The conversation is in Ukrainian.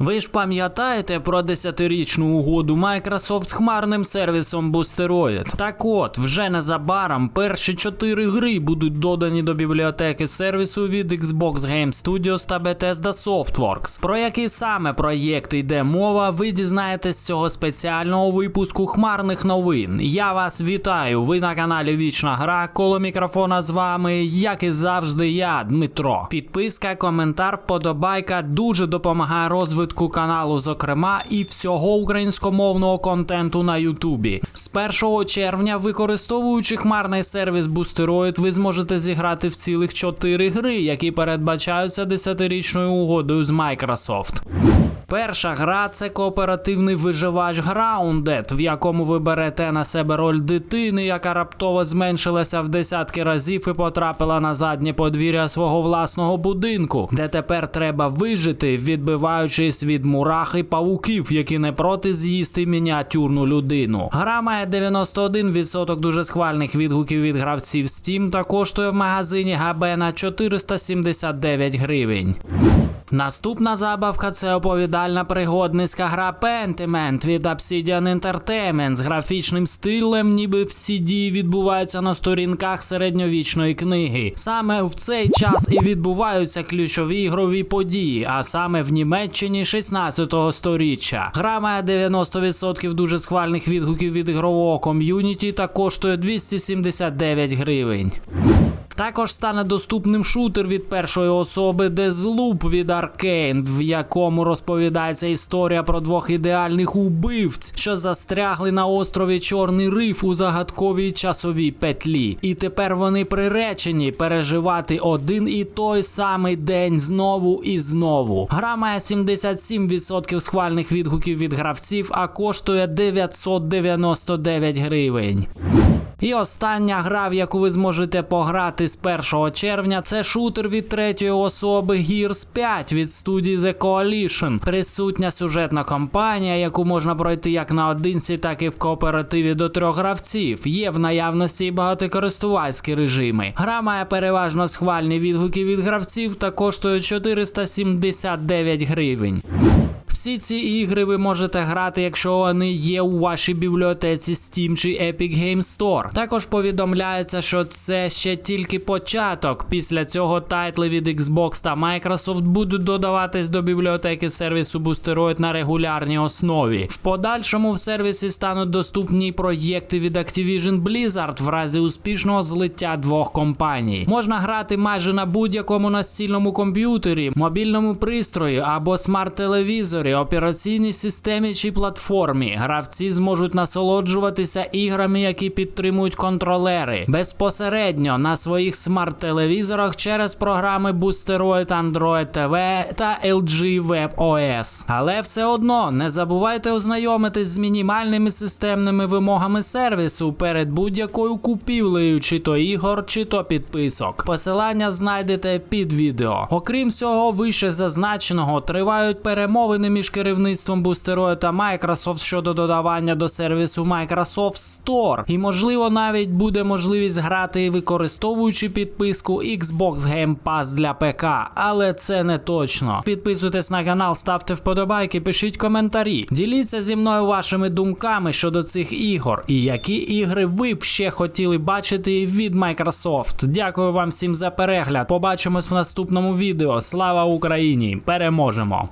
Ви ж пам'ятаєте про 10-річну угоду Microsoft з хмарним сервісом Boosteroid? Так от, вже незабаром перші чотири гри будуть додані до бібліотеки сервісу від Xbox Game Studios та Bethesda Softworks. Про які саме проєкти йде мова, ви дізнаєтесь з цього спеціального випуску хмарних новин. Я вас вітаю! Ви на каналі Вічна Гра. Коло мікрофона з вами, як і завжди, я, Дмитро. Підписка, коментар, вподобайка дуже допомагає розвитку каналу, зокрема, і всього українськомовного контенту на Ютубі. З 1 червня, використовуючи хмарний сервіс Boosteroid, ви зможете зіграти в цілих 4 гри, які передбачаються 10-річною угодою з Microsoft. Перша гра це кооперативний виживач Grounded, в якому ви берете на себе роль дитини, яка раптово зменшилася в десятки разів і потрапила на заднє подвір'я свого власного будинку, де тепер треба вижити, відбиваючись від мурах і павуків, які не проти з'їсти мініатюрну людину. Гра має 91% дуже схвальних відгуків від гравців Steam та коштує в магазині Габена 479 гривень. Наступна забавка це оповідальна пригодницька гра Pentiment від Obsidian Entertainment з графічним стилем, ніби всі дії відбуваються на сторінках середньовічної книги. Саме в цей час і відбуваються ключові ігрові події, а саме в Німеччині 16-го сторіччя. Гра має 90% дуже схвальних відгуків від ігрового ком'юніті та коштує 279 гривень. Також стане доступним шутер від першої особи Deathloop від Arkane, в якому розповідається історія про двох ідеальних убивць, що застрягли на острові Чорний Риф у загадковій часовій петлі. І тепер вони приречені переживати один і той самий день знову і знову. Гра має 77% схвальних відгуків від гравців, а коштує 999 гривень. І остання гра, в яку ви зможете пограти з 1 червня, це шутер від третьої особи Gears 5 від студії The Coalition. Присутня сюжетна кампанія, яку можна пройти як наодинці, так і в кооперативі до трьох гравців. Є в наявності і багатокористувацькі режими. Гра має переважно схвальні відгуки від гравців та коштує 479 гривень. Всі ці ігри ви можете грати, якщо вони є у вашій бібліотеці Steam чи Epic Game Store. Також повідомляється, що це ще тільки початок. Після цього тайтли від Xbox та Microsoft будуть додаватись до бібліотеки сервісу Boosteroid на регулярній основі. В подальшому в сервісі стануть доступні проєкти від Activision Blizzard в разі успішного злиття двох компаній. Можна грати майже на будь-якому настільному комп'ютері, мобільному пристрої або смарт-телевізорі, операційній системі чи платформі. Гравці зможуть насолоджуватися іграми, які підтримують контролери безпосередньо на своїх смарт-телевізорах через програми Boosteroid Android TV та LG Web OS. Але все одно не забувайте ознайомитись з мінімальними системними вимогами сервісу перед будь-якою купівлею, чи то ігор, чи то підписок. Посилання знайдете під відео. Окрім всього, вище зазначеного тривають перемовини між керівництвом Boosteroid та Microsoft щодо додавання до сервісу Microsoft Store. І можливо навіть буде можливість грати використовуючи підписку Xbox Game Pass для ПК, але це не точно. Підписуйтесь на канал, ставте вподобайки, пишіть коментарі. Діліться зі мною вашими думками щодо цих ігор і які ігри ви б ще хотіли бачити від Microsoft. Дякую вам всім за перегляд. Побачимось в наступному відео. Слава Україні! Переможемо!